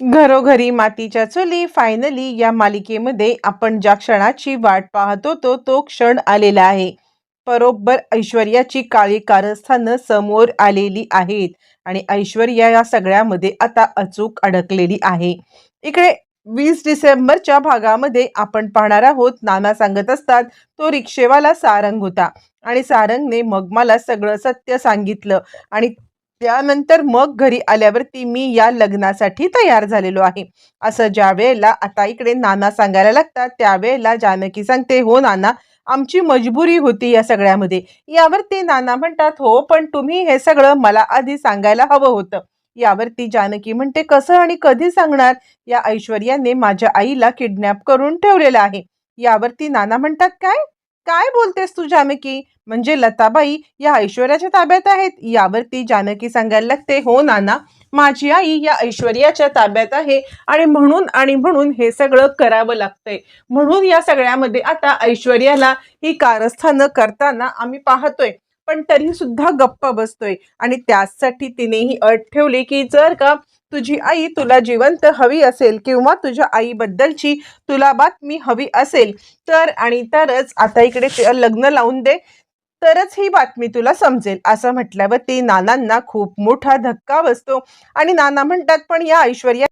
घरोघरी मातीच्या चुली फायनली या मालिकेमध्ये आपण ज्या क्षणाची वाट पाहत होतो तो क्षण आलेला आहे. बरोबर ऐश्वर्याची काळी कारस्थानं समोर आलेली आहेत आणि ऐश्वर्या या सगळ्यामध्ये आता अचूक अडकलेली आहे. इकडे वीस डिसेंबरच्या भागामध्ये आपण पाहणार आहोत नाना सांगत असतात तो रिक्षेवाला सारंग होता आणि सारंगने मग मला सगळं सत्य सांगितलं आणि त्यानंतर मग घरी आल्यावरती मी या लग्नासाठी तयार झालेलो आहे. असं ज्या वेळेला आता इकडे नाना सांगायला लागतात त्यावेळेला जानकी सांगते हो नाना आमची मजबुरी होती या सगळ्यामध्ये. यावरती नाना म्हणतात हो पण तुम्ही हे सगळं मला आधी सांगायला हवं होतं. यावरती जानकी म्हणते कसं आणि कधी सांगणार? या ऐश्वर्याने माझ्या आईला किडनॅप करून ठेवलेलं आहे. यावरती नाना म्हणतात काय? काय बोलतेस तू जानकी? म्हणजे लताबाई या ऐश्वर्याच्या ताब्यात आहेत. यावरती जानकी सांगायला लागते हो नाना माझी आई या ऐश्वर्याच्या ताब्यात आहे आणि म्हणून आणि म्हणून हे सगळं करावं लागतंय. म्हणून या सगळ्यामध्ये आता ऐश्वर्याला ही कारस्थानं करताना आम्ही पाहतोय. पण तरी सुद्धा गप्प बसतोय आणि त्यासाठी तिने ही अट ठेवली की जर का तुझी आई तुला जिवंत हवी असेल किंवा तुझ्या आईबद्दलची तुला बातमी हवी असेल तर आणि तरच आता इकडे लग्न लावून दे. तरच ही बातमी तुला समजेल असं म्हटल्यावर ती नानांना खूप मोठा धक्का बसतो. आणि नाना म्हणतात पण या ऐश्वर्या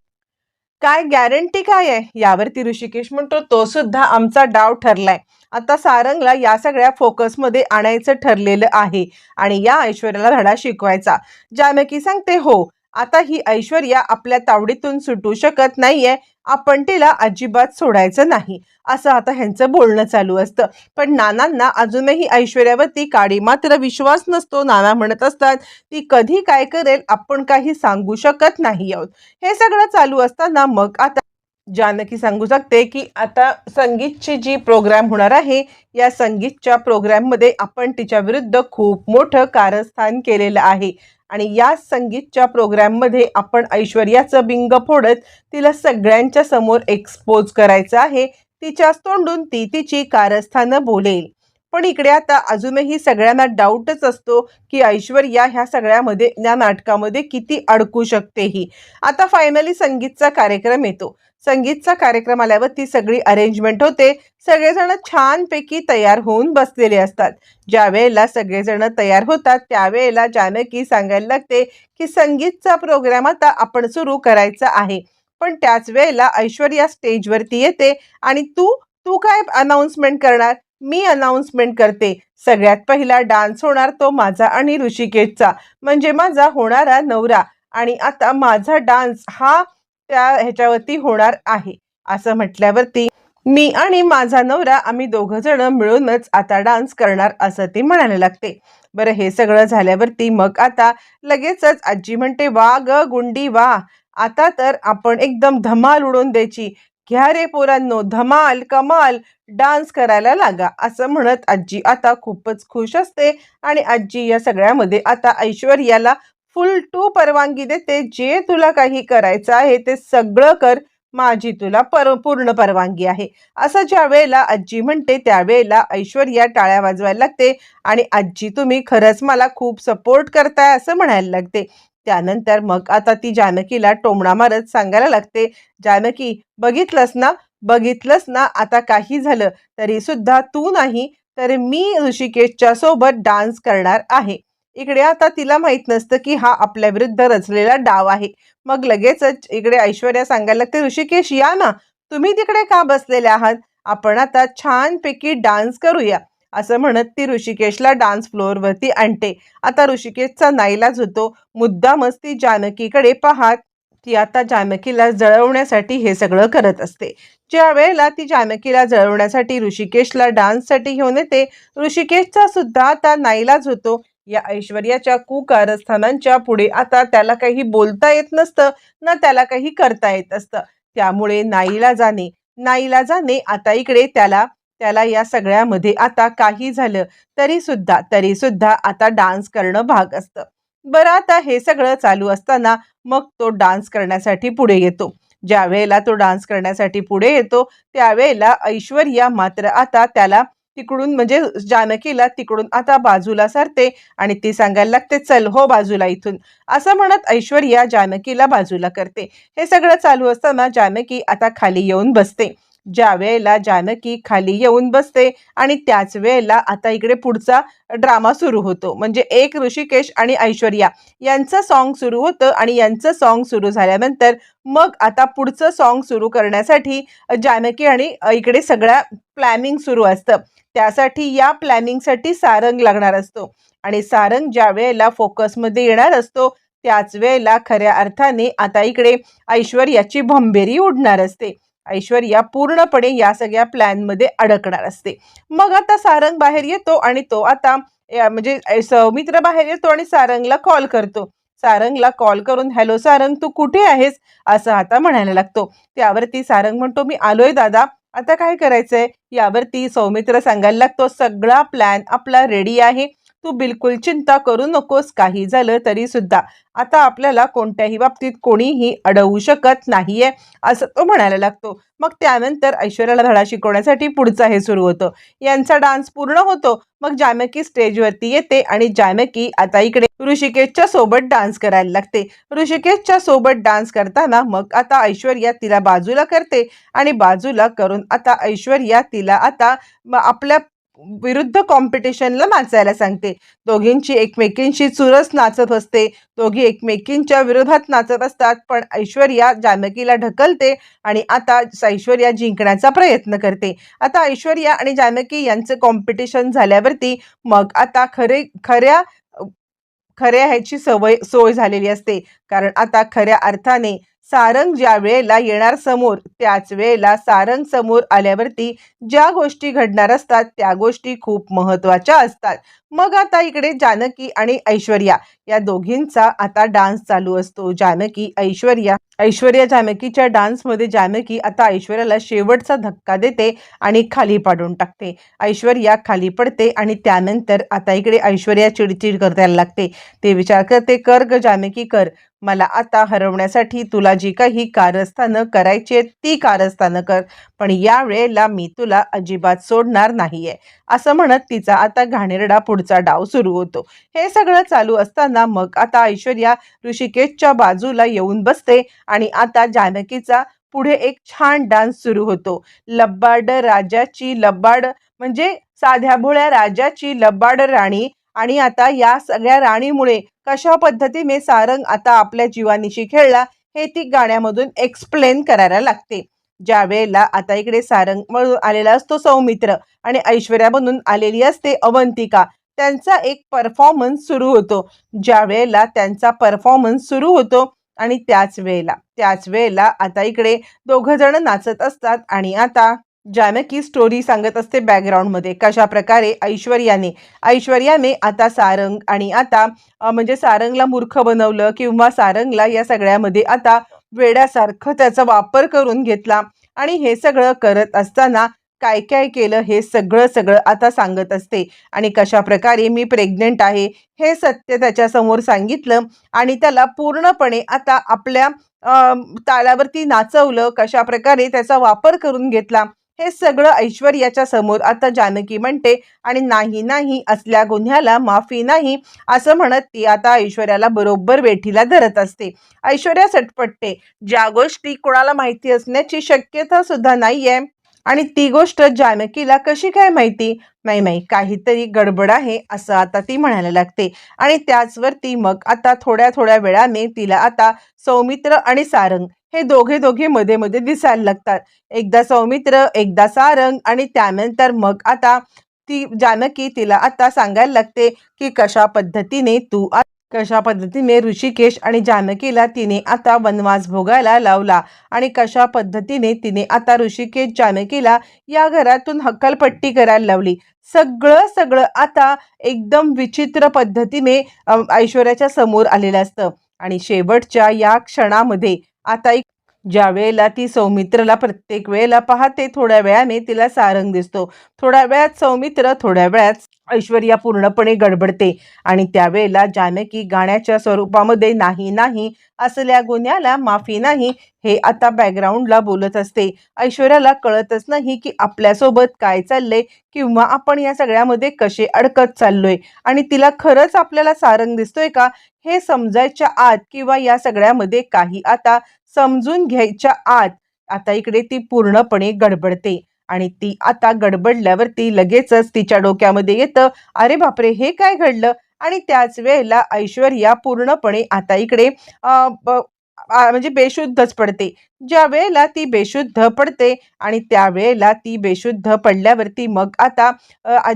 काय गॅरंटी काय आहे? यावरती ऋषिकेश म्हणतो तो सुद्धा आमचा डाव ठरलाय. आता सारंगला या सगळ्या फोकसमध्ये आणायचं ठरलेलं आहे आणि या ऐश्वर्याला धडा शिकवायचा. जानकी सांगते हो आता ही ऐश्वर्या आपल्या तावडीतून सुटू शकत नाहीये. आपण तिला अजिबात सोडायचं नाही असं आता ह्यांचं बोलणं चालू असतं. पण नानांना अजूनही ऐश्वर्यावरती काडी मात्र विश्वास नसतो. नाना म्हणत असतात ती कधी काय करेल आपण काही सांगू शकत नाही आहोत. हे सगळं चालू असताना मग आता जानकी सांगू शकते की आता संगीतची जी प्रोग्राम होणार आहे या संगीतच्या प्रोग्राममध्ये आपण तिच्या विरुद्ध खूप मोठं कारस्थान केलेलं आहे. आणि या संगीतच्या प्रोग्राममध्ये आपण ऐश्वर्याचं बिंग फोडत तिला सगळ्यांच्या समोर एक्सपोज करायचं आहे. तिच्याच तोंडून ती तिची कारस्थानं बोलेल. पण इकडे आता अजूनही सगळ्यांना डाऊटच असतो की ऐश्वर्या ह्या सगळ्यामध्ये या नाटकामध्ये किती अडकू शकते ही. आता फायनली संगीतचा कार्यक्रम येतो. संगीतचा कार्यक्रम आल्यावर ती सगळी अरेंजमेंट होते. सगळेजण छानपैकी तयार होऊन बसलेले असतात. ज्या वेळेला सगळेजण तयार होतात त्यावेळेला जानकी सांगायला लागते की संगीतचा प्रोग्राम आता आपण सुरू करायचा आहे. पण त्याच वेळेला ऐश्वर्या स्टेजवरती येते आणि तू तू काय अनाऊन्समेंट करणार? मी अनाऊन्समेंट करते. सगळ्यात पहिला डान्स होणार तो माझा आणि ऋषिकेशचा. म्हणजे माझा होणारा नवरा. आणि आता माझा डान्स हा त्या ह्याच्यावरती होणार आहे. असं म्हटल्यावरती मी आणि माझा नवरा आम्ही दोघं जण मिळूनच आता डान्स करणार असं ती म्हणायला लागते. बरं हे सगळं झाल्यावरती मग आता लगेचच आजी म्हणते वा ग गुंडी वा. आता तर आपण एकदम धमाल उडून द्यायची. घ्या रे पोरांनो धमाल कमाल डान्स करायला लागा. असं म्हणत आजी आता खूपच खुश असते आणि आजी या सगळ्यामध्ये आता ऐश्वर्याला फुल टू परवानगी देते जे तुला काही करायचं आहे ते सगळं कर. माझी तुला पर पूर्ण परवानगी आहे. असं ज्या वेळेला आजी म्हणते त्यावेळेला ऐश्वर्या टाळ्या वाजवायला लागते आणि आजी तुम्ही खरंच मला खूप सपोर्ट करताय असं म्हणायला लागते. त्यानंतर मग आता ती जानकीला टोमणा मारत सांगायला लागते जानकी बघितलंस ना? बघितलंस ना? आता काही झालं तरी सुद्धा तू नाही तर मी ऋषिकेशच्या सोबत डान्स करणार आहे. इकडे आता तिला माहीत नसतं की हा आपल्या विरुद्ध रचलेला डाव आहे. मग लगेचच इकडे ऐश्वर्या सांगायला लागते ऋषिकेश या ना. तुम्ही तिकडे का बसलेले आहात? आपण आता छानपैकी डान्स करूया. असं म्हणत ती ऋषिकेशला डान्स फ्लोअरवरती आणते. आता ऋषिकेशचा नाईलाज होतो. मुद्दामच ती जानकीकडे पाहात ती आता जानकीला जळवण्यासाठी हे सगळं करत असते. ज्या वेळेला ती जानकीला जळवण्यासाठी ऋषिकेशला डान्ससाठी घेऊन येते ऋषिकेशचा सुद्धा आता नाईलाज होतो. या ऐश्वर्याच्या कुकारस्थानांच्या पुढे आता त्याला काही बोलता येत नसतं ना त्याला काही करता येत असतं. त्यामुळे नाईला जाणे नाईला जाणे आता इकडे त्याला त्याला या सगळ्यामध्ये आता काही झालं तरी सुद्धा तरी सुद्धा आता डान्स करणं भाग असतं. बरं आता हे सगळं चालू असताना मग तो डान्स करण्यासाठी पुढे येतो. ज्या वेळेला तो डान्स करण्यासाठी पुढे येतो त्यावेळेला ऐश्वर्या मात्र आता त्याला तिकडून म्हणजे जानकीला तिकडून आता बाजूला सरते आणि ती सांगायला लागते चल हो बाजूला इथून. असं म्हणत ऐश्वर्या जानकीला बाजूला करते. हे सगळं चालू असताना जानकी आता खाली येऊन बसते. ज्या वेळेला जानकी खाली येऊन बसते आणि त्याच वेळेला आता इकडे पुढचा ड्रामा सुरू होतो. म्हणजे एक ऋषिकेश आणि ऐश्वर्या यांचं सॉन्ग सुरू होतं आणि यांचं सॉन्ग सुरू झाल्यानंतर मग आता पुढचं सॉन्ग सुरू करण्यासाठी जानकी आणि इकडे सगळ्या प्लॅनिंग सुरू असतं. त्यासाठी या प्लॅनिंगसाठी सारंग लागणार असतो. आणि सारंग ज्या वेळेला फोकसमध्ये येणार असतो त्याच वेळेला खऱ्या अर्थाने आता इकडे ऐश्वर्याची भंबेरी उडणार असते. ऐश्वर्या पूर्णपणे या सगळ्या प्लॅनमध्ये अडकणार असते. मग आता सारंग बाहेर येतो आणि तो आता म्हणजे सौमित्र बाहेर येतो आणि सारंगला कॉल करतो. सारंगला कॉल करून हॅलो सारंग तू कुठे आहेस? असं आता म्हणायला लागतो. त्यावरती सारंग म्हणतो मी आलोय दादा आता काय करायचंय? यावरती सौमित्र सांगायला लागतो सगळा प्लॅन आपला रेडी आहे. तू बिलकुल चिंता करू नकोस काही झालं तरी सुद्धा. आता आपल्याला कोणत्याही बाबतीत कोणीही अडवू शकत नाहीये असं तो म्हणायला लागतो. मग त्यानंतर ऐश्वर्याला धडा शिकवण्यासाठी पुढचा हे सुरू होतं. यांचा डान्स पूर्ण होतो. मग जामकी स्टेजवरती येते आणि जामकी आता इकडे ऋषिकेशच्या सोबत डान्स करायला लागते. ऋषिकेशच्या सोबत डान्स करताना मग आता ऐश्वर्या तिला बाजूला करते आणि बाजूला करून आता ऐश्वर्या तिला आता आपल्या विरुद्ध कॉम्पिटिशनला नाचायला सांगते. दोघींची एकमेकींशी चुरस नाचत असते. दोघी एकमेकींच्या विरोधात नाचत असतात पण ऐश्वर्या जानकीला ढकलते आणि आता ऐश्वर्या जिंकण्याचा प्रयत्न करते. आता ऐश्वर्या आणि जानकी यांचं कॉम्पिटिशन झाल्यावरती मग आता खरे खऱ्या खऱ्या ह्याची सवय सोय झालेली असते. कारण आता खऱ्या अर्थाने सारंग ज्या वेळेला येणार समोर त्याच वेळेला सारंग समोर आल्यावरती ज्या गोष्टी घडणार असतात त्या गोष्टी खूप महत्त्वाच्या असतात. मग आता इकडे जानकी आणि ऐश्वर्या या दोघींचा आता डान्स चालू असतो. जानकी ऐश्वर्या ऐश्वर्या जानकीच्या डान्समध्ये जानकी आता ऐश्वर्याला शेवटचा धक्का देते आणि खाली पाडून टाकते. ऐश्वर्या खाली पडते आणि त्यानंतर आता इकडे ऐश्वर्या चिडचिड करायला लागते. ते विचार करते कर ग जानकी कर. मला आता हरवण्यासाठी तुला जी काही कारस्थानं करायची आहेत ती कारस्थानं कर. पण या वेळेला मी तुला अजिबात सोडणार नाहीये. असं म्हणत तिचा आता घाणेरडा पुढचा डाव सुरू होतो. हे सगळं चालू असताना मग आता ऐश्वर्या ऋषिकेशच्या बाजूला येऊन बसते आणि आता जानकीचा पुढे एक छान डान्स सुरू होतो. लब्बाड राजाची लब्बाड म्हणजे साध्या भोळ्या राजाची लब्बाड राणी आणि आता या सगळ्या राणीमुळे कशा पद्धतीने सारंग आता आपल्या जीवानीशी खेळला हे ती गाण्यामधून एक्सप्लेन करायला लागते. ज्या वेळेला आता इकडे सारंग म्हणून आलेला असतो सौमित्र आणि ऐश्वर्या बनून आलेली असते अवंतिका. त्यांचा एक परफॉर्मन्स सुरू होतो. ज्या वेळेला त्यांचा परफॉर्मन्स सुरू होतो आणि त्याच वेळेला त्याच वेळेला आता इकडे दोघं जण नाचत असतात आणि आता जानकी स्टोरी सांगत असते बॅकग्राऊंडमध्ये कशा प्रकारे ऐश्वर्याने ऐश्वर्याने आता सारंग आणि आता म्हणजे सारंगला मूर्ख बनवलं किंवा सारंगला या सगळ्यामध्ये आता वेड्यासारखं त्याचा वापर करून घेतला आणि हे सगळं करत असताना काय काय केलं हे सगळं सगळं आता सांगत असते. आणि कशा प्रकारे मी प्रेग्नंट आहे हे सत्य त्याच्यासमोर सांगितलं आणि त्याला पूर्णपणे आता आपल्या तालावरती नाचवलं कशा प्रकारे त्याचा वापर करून घेतला हे सगळं ऐश्वर्याच्या समोर आता जानकी म्हणते आणि नाही नाही असल्या गुन्ह्याला माफी नाही असं म्हणत ती आता ऐश्वर्याला बरोबर वेठीला धरत असते. ऐश्वर्या सटपटते. ज्या गोष्टी कोणाला माहिती असण्याची शक्यता सुद्धा नाहीये. आणि ती गोष्ट जानकीला कशी काय माहिती? नाही नाही काहीतरी गडबड आहे असं आता ती म्हणायला लागते. आणि त्याचवरती मग आता थोड्या थोड्या वेळाने तिला आता सौमित्र आणि सारंग हे दोघे दोघे मध्ये मध्ये दिसायला लागतात. एकदा सौमित्र एकदा सारंग आणि त्यानंतर मग आता ती जानकी तिला आता सांगायला लागते की कशा पद्धतीने तू कशा पद्धतीने ऋषिकेश आणि जानकीला तिने आता वनवास भोगायला लावला आणि कशा पद्धतीने तिने आता ऋषिकेश जानकीला या घरातून हक्कलपट्टी करायला लावली. सगळं सगळं आता एकदम विचित्र पद्धतीने ऐश्वर्याच्या समोर आलेलं असतं. आणि शेवटच्या या क्षणामध्ये आता एक ज्या वेळेला ती सौमित्रला प्रत्येक वेळेला पाहते थोड्या वेळाने तिला सारंग दिसतो. थोड्या वेळात सौमित्र थोड्या वेळात ऐश्वर्या पूर्णपणे गडबडते आणि त्यावेळेला जानकी गाण्याच्या स्वरूपामध्ये नाही नाही असल्या गुन्ह्याला माफी नाही हे आता बॅकग्राऊंडला बोलत असते. ऐश्वर्याला कळतच नाही की आपल्यासोबत काय चाललंय किंवा आपण या सगळ्यामध्ये कसे अडकत चाललोय आणि तिला खरंच आपल्याला सारंग दिसतोय का हे समजायच्या आत किंवा या सगळ्यामध्ये काही आता समजून घ्यायच्या आत. आता इकडे ती पूर्णपणे गडबडते. आणि ती आता गडबडल्यावरती लगेचच तिच्या डोक्यामध्ये येतं अरे बापरे हे काय घडलं? आणि त्याच वेळेला ऐश्वर्या पूर्णपणे आता इकडे ब- म्हणजे बेशुद्धच पडते. ज्या वेळेला ती बेशुद्ध पडते आणि त्यावेळेला ती बेशुद्ध पडल्यावरती मग आता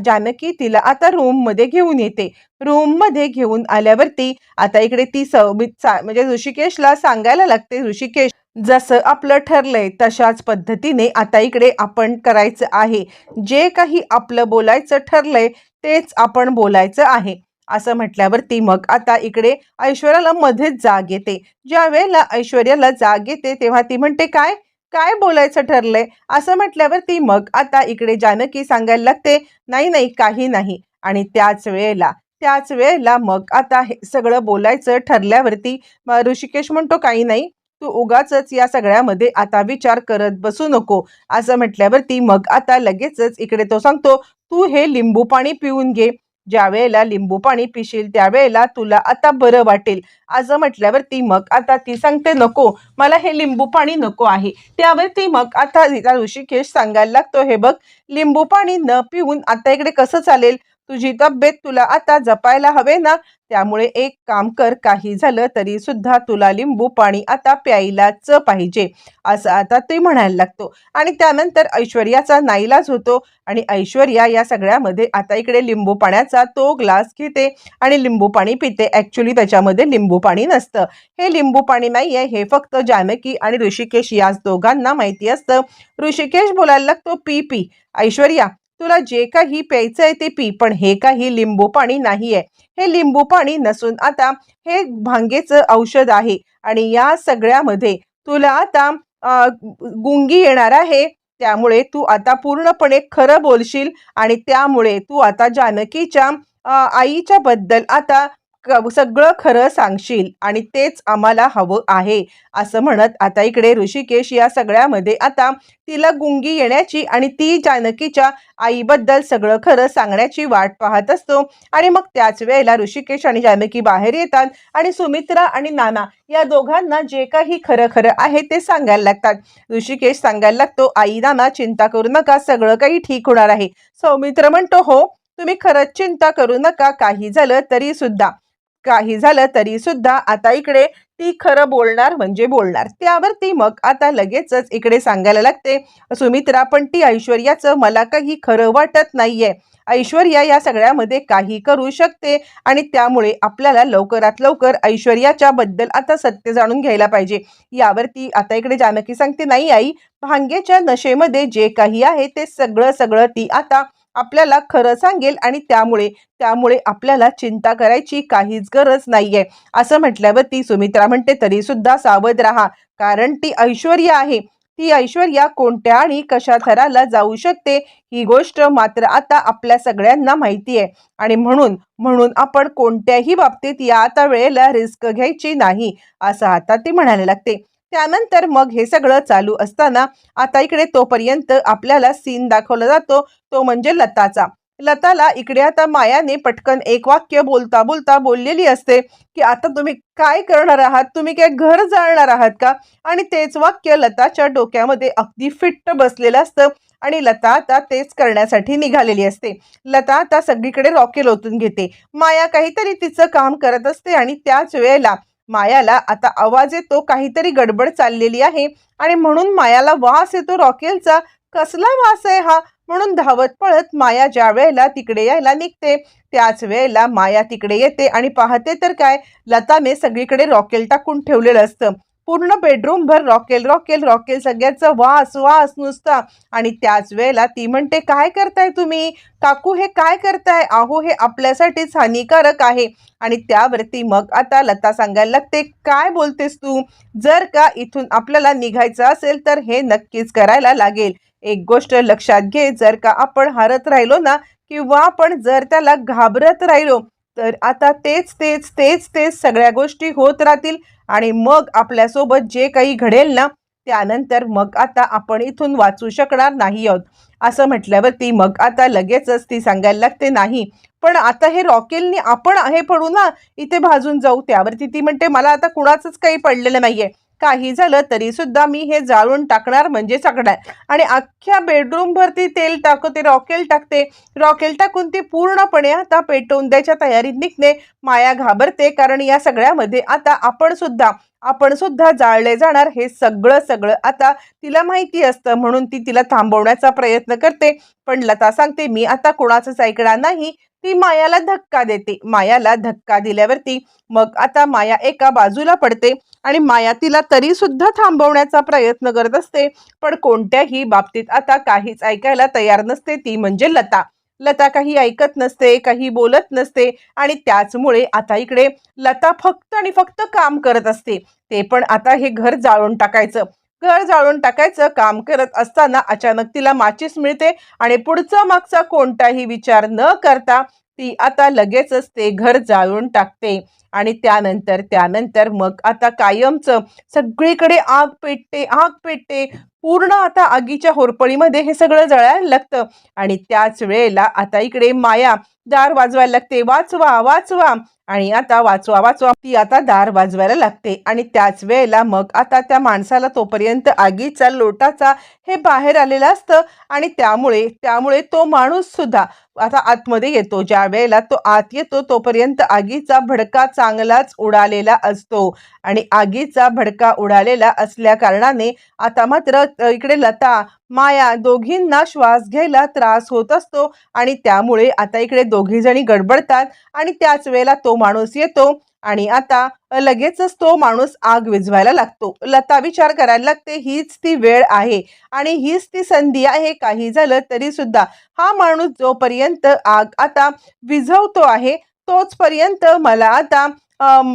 जानकी तिला आता रूममध्ये घेऊन येते. रूममध्ये घेऊन आल्यावरती आता इकडे ती सौमित म्हणजे ऋषिकेशला सांगायला लागते ऋषिकेश जसं आपलं ठरलंय तशाच पद्धतीने आता इकडे आपण करायचं आहे. जे काही आपलं बोलायचं ठरलंय तेच आपण बोलायचं आहे. असं म्हटल्यावरती मग आता इकडे ऐश्वर्याला मध्येच जाग येते. ज्या वेळेला ऐश्वर्याला जाग येते तेव्हा ती म्हणते काय? काय बोलायचं ठरलंय? असं म्हटल्यावरती मग आता इकडे जानकी सांगायला लागते नाही नाही काही नाही. आणि त्याच वेळेला त्याच वेळेला मग आता हे सगळं बोलायचं ठरल्यावरती ऋषिकेश म्हणतो काही नाही तू उगाचच या सगळ्यामध्ये आता विचार करत बसू नको. असं म्हटल्यावरती मग आता लगेचच इकडे तो सांगतो तू हे लिंबू पाणी पिऊन घे ज्या वेळेला लिंबू पाणी पिशील त्यावेळेला तुला आता बरं वाटेल. असं म्हटल्यावरती मग आता ती सांगते नको मला हे लिंबू पाणी नको आहे. त्यावरती मग आता तिचा ऋषिकेश सांगायला लागतो हे बघ लिंबू पाणी न पिऊन आता इकडे कसं चालेल? तुझी तब्येत तुला आता जपायला हवे ना? त्यामुळे एक काम कर काही झालं तरी सुद्धा तुला लिंबू पाणी आता प्यायलाच पाहिजे असं आता ते म्हणायला लागतो. आणि त्यानंतर ऐश्वर्याचा नाईलाज होतो आणि ऐश्वर्या या सगळ्यामध्ये आता इकडे लिंबू पाण्याचा तो ग्लास घेते आणि लिंबू पाणी पिते. ॲक्च्युली त्याच्यामध्ये लिंबू पाणी नसतं. हे लिंबू पाणी नाही आहे हे फक्त जानकी आणि ऋषिकेश याच दोघांना माहिती असतं. ऋषिकेश बोलायला लागतो पी पी. ऐश्वर्या तुला जे काही प्यायचं आहे ते पी पण हे काही लिंबू पाणी नाही आहे हे लिंबू पाणी नसून आता हे भांगेचं औषध आहे आणि या सगळ्यामध्ये तुला आता गुंगी येणार आहे. त्यामुळे तू आता पूर्णपणे खरं बोलशील आणि त्यामुळे तू आता जानकीच्या आईच्या बद्दल आता सगळं खरं सांगशील आणि तेच आम्हाला हवं आहे असं म्हणत आता इकडे ऋषिकेश या सगळ्यामध्ये आता तिला गुंगी येण्याची आणि ती जानकीच्या आईबद्दल सगळं खरं सांगण्याची वाट पाहत असतो आणि मग त्याच वेळेला ऋषिकेश आणि जानकी बाहेर येतात आणि सुमित्रा आणि नाना या दोघांना जे काही खरं खरं आहे ते सांगायला लागतात. ऋषिकेश सांगायला लागतो आई नाना चिंता करू नका सगळं काही ठीक होणार आहे. सौमित्र म्हणतो हो तुम्ही खरंच चिंता करू नका काही झालं तरी सुद्धा. काही झालं तरी सुद्धा आता इकडे ती खरं बोलणार म्हणजे बोलणार. त्यावरती मग आता लगेचच इकडे सांगायला लागते सुमित्रा पण ती ऐश्वर्याचं मला काही खरं वाटत नाहीये. ऐश्वर्या या सगळ्यामध्ये काही करू शकते आणि त्यामुळे आपल्याला लवकरात लवकर ऐश्वर्याच्या बद्दल आता सत्य जाणून घ्यायला पाहिजे. यावरती आता इकडे जानकी सांगते नाही आई भांगेच्या नशेमध्ये जे काही आहे ते सगळं सगळं ती आता आपल्याला खरं सांगेल आणि त्यामुळे त्यामुळे आपल्याला चिंता करायची काहीच गरज नाहीये. असं म्हटल्यावर ती सुमित्रा म्हणते तरी सुद्धा सावध राहा कारण ती ऐश्वर्या आहे. ती ऐश्वर्या कोणत्या आणि कशा थराला जाऊ शकते ही गोष्ट मात्र आता आपल्या सगळ्यांना माहिती आहे आणि म्हणून म्हणून आपण कोणत्याही बाबतीत या आता वेळेला रिस्क घ्यायची नाही असं आता ती म्हणायला लागते. त्यानंतर मग हे सगळं चालू असताना आता इकडे तोपर्यंत आपल्याला सीन दाखवला जातो तो म्हणजे लताचा. लताला इकडे आता मायाने पटकन एक वाक्य बोलता बोलता बोललेली असते की आता तुम्ही काय करणार आहात? तुम्ही काय घर जाळणार आहात का? आणि तेच वाक्य लताच्या डोक्यामध्ये अगदी फिट्ट बसलेलं असतं आणि लता आता तेच करण्यासाठी निघालेली असते. लता आता सगळीकडे रॉकेल ओतून घेते. माया काहीतरी तिचं काम करत असते आणि त्याच वेळेला मायाला आता आवाज येतो काहीतरी गडबड चाललेली आहे आणि म्हणून मायाला वास येतो रॉकेलचा. कसला वास आहे हा? म्हणून धावत पळत माया ज्या वेळेला तिकडे यायला निघते त्याच वेळेला माया तिकडे येते आणि पाहते तर काय लताने सगळीकडे रॉकेल टाकून ठेवलेलं असतं. पूर्ण बेडरूम भर रॉकेल रॉकेल रॉकेल. सगळ्याचं वास वास नुसता. आणि त्याच वेळेला ती म्हणते काय करताय तुम्ही? काकू हे काय करताय? आहो हे आपल्यासाठीच हानिकारक आहे. आणि त्यावरती मग आता लता सांगायला लागते काय बोलतेस तू? जर का इथून आपल्याला निघायचं असेल तर हे नक्कीच करायला लागेल. एक गोष्ट लक्षात घे जर का आपण हारत राहिलो ना किंवा आपण जर त्याला घाबरत राहिलो तर आता तेच तेच तेच तेच सगळ्या गोष्टी होत राहतील. आणि मग आपल्यासोबत जे काही घडेल ना त्यानंतर मग आता आपण इथून वाचू शकणार नाही आहोत. असं म्हटल्यावरती मग आता लगेचच ती सांगायला लागते नाही पण आता हे रॉकेलनी आपण हे पडू ना इथे भाजून जाऊ. त्यावरती ती म्हणते मला आता कुणाचंच काही पडलेलं नाहीये. काही झालं तरी सुद्धा मी हे जाळून टाकणार म्हणजे टाकणार आणि अख्ख्या बेडरूमवरती तेल टाकते रॉकेल टाकते. रॉकेल टाकून ती पूर्णपणे आता पेटवून द्यायच्या तयारीत निघते. माया घाबरते कारण या सगळ्यामध्ये आता आपण सुद्धा आपण सुद्धा जाळले जाणार. हे सगळं सगळं आता तिला माहिती असतं म्हणून ती तिला थांबवण्याचा प्रयत्न करते. पण लता सांगते मी आता कोणाचंच ऐकणार नाही. ती मायाला धक्का देते. मायाला धक्का दिल्यावरती मग आता माया एका बाजूला पडते आणि माया तिला तरी सुद्धा थांबवण्याचा प्रयत्न करत असते. पण कोणत्याही बाबतीत आता काहीच ऐकायला तयार नसते ती म्हणजे लता. लता काही ऐकत नसते काही बोलत नसते आणि त्याचमुळे आता इकडे लता फक्त आणि फक्त काम करत असते. ते पण आता हे घर जाळून टाकायचं. घर जाळून टाकायचं काम करत असताना अचानक तिला माचीस मिळते आणि पुढचा मागचा कोणताही विचार न करता ती आता लगेचच ते घर जाळून टाकते. आणि त्यानंतर त्यानंतर मग आता कायमचं सगळीकडे आग पेटते आग पेटते. पूर्ण आता आगीच्या होरपळीमध्ये हे सगळं जळायला लागतं. आणि त्याच वेळेला आता इकडे माया दार वाजवायला लागते. वाचवा वाचवा. आणि आता वाचवा वाचवा. ती आता दार वाजवायला लागते. आणि त्याच वेळेला मग आता त्या माणसाला तोपर्यंत आगीचा लोटाचा हे बाहेर आलेलं असतं. आणि त्यामुळे त्यामुळे तो माणूस सुद्धा आता आतमध्ये येतो. ज्या वेळेला तो आत येतो तोपर्यंत आगीचा भडका चांगलाच उडालेला असतो. आणि आगीचा भडका उडालेला असल्या कारणाने आता मात्र इकडे लता माया दोघींना श्वास घ्यायला त्रास होत असतो. आणि त्यामुळे आता इकडे दोघी जणी गडबडतात. आणि त्याच वेळेला तो माणूस येतो. आणि आता लगेचच तो माणूस आग विझवायला लागतो. लता विचार करायला लागते हीच ती वेळ आहे आणि हीच ती संधी आहे काही झालं तरी सुद्धा. हा माणूस जोपर्यंत आग आता विझवतो आहे तोचपर्यंत मला आता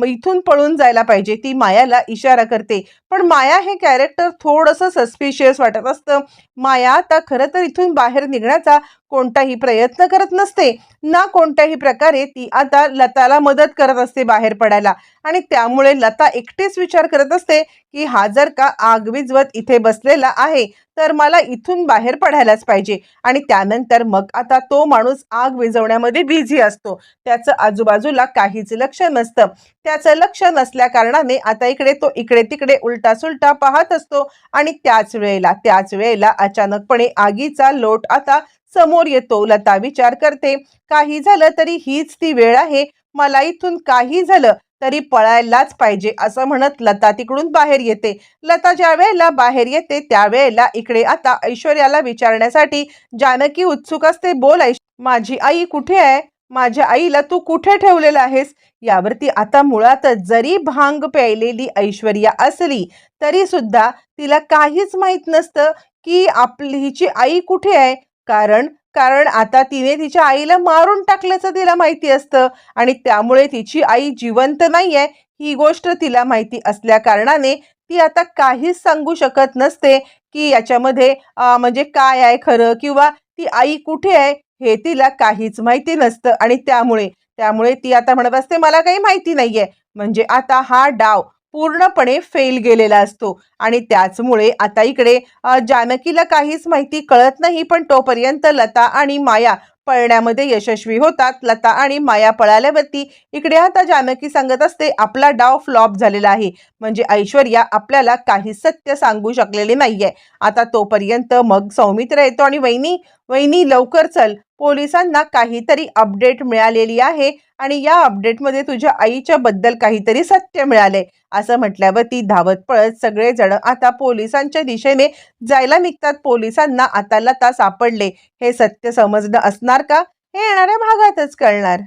इथून पळून जायला पाहिजे ती मायाला इशारा करते. पण माया हे कॅरेक्टर थोडंसं सस्पिशियस वाटत असतं. माया आता खरं तर इथून बाहेर निघण्याचा कोणताही प्रयत्न करत नसते. ना कोणत्याही प्रकारे ती आता लताला मदत करत असते बाहेर पडायला. आणि त्यामुळे लता एकटेच विचार करत असते की हा जर का आग विजवत इथे बसलेला आहे तर मला इथून बाहेर पडायलाच पाहिजे. आणि त्यानंतर मग आता तो माणूस आग विझवण्यामध्ये बिझी असतो. त्याचं आजूबाजूला काहीच लक्ष नसतं. त्याचं लक्ष नसल्या कारणाने आता इकडे तो इकडे तिकडे उलट सुलटा पाहत असतो. आणि त्याच वेळेला त्याच वेळेला अचानकपणे आगीचा लोट आता समोर येतो. लता विचार करते काही झालं तरी हीच ती वेळ आहे. मला इथून काही झालं तरी पळायलाच पाहिजे असं म्हणत लता तिकडून बाहेर येते. लता ज्या वेळेला बाहेर येते त्यावेळेला इकडे आता ऐश्वर्याला विचारण्यासाठी जानकी उत्सुक असते बोल ऐश माझी आई कुठे आहे? माझ्या आईला तू कुठे ठेवलेला आहेस? यावरती आता मुळातच जरी भांग प्यायलेली ऐश्वर्या असली तरी सुद्धा तिला काहीच माहीत नसतं की आपली हिची आई कुठे आहे? कारण कारण आता तिने तिच्या आईला मारून टाकल्याचं तिला माहिती असतं आणि त्यामुळे तिची आई जिवंत नाही आहे ही गोष्ट तिला माहिती असल्या कारणाने ती आता काहीच सांगू शकत नसते की याच्यामध्ये म्हणजे काय आहे खरं किंवा ती आई कुठे आहे? हे तिला काहीच माहिती नसतं आणि त्यामुळे त्यामुळे ती आता म्हणत असते मला काही माहिती नाहीये. म्हणजे आता हा डाव पूर्णपणे फेल गेलेला असतो आणि त्याचमुळे आता इकडे जानकीला काहीच माहिती कळत नाही पण तोपर्यंत लता आणि माया पळण्यामध्ये यशस्वी होतात. लता आणि माया पळाल्यावरती इकडे आता जानकी सांगत असते आपला डाव फ्लॉप झालेला आहे. म्हणजे ऐश्वर्या आपल्याला काही सत्य सांगू शकलेले नाहीये. आता तोपर्यंत मग सौमित्र येतो आणि वहिनी वहिनी लवकर चल. पोलिसांना काहीतरी अपडेट मिळालेली आहे आणि या अपडेटमध्ये तुझ्या आईच्या बद्दल काहीतरी सत्य मिळाले असं म्हटल्यावर ती धावत पळत सगळेजण आता पोलिसांच्या दिशेने जायला निघतात. पोलिसांना आता लता सापडले. हे सत्य समजणं असणार का? हे येणाऱ्या भागातच कळणार.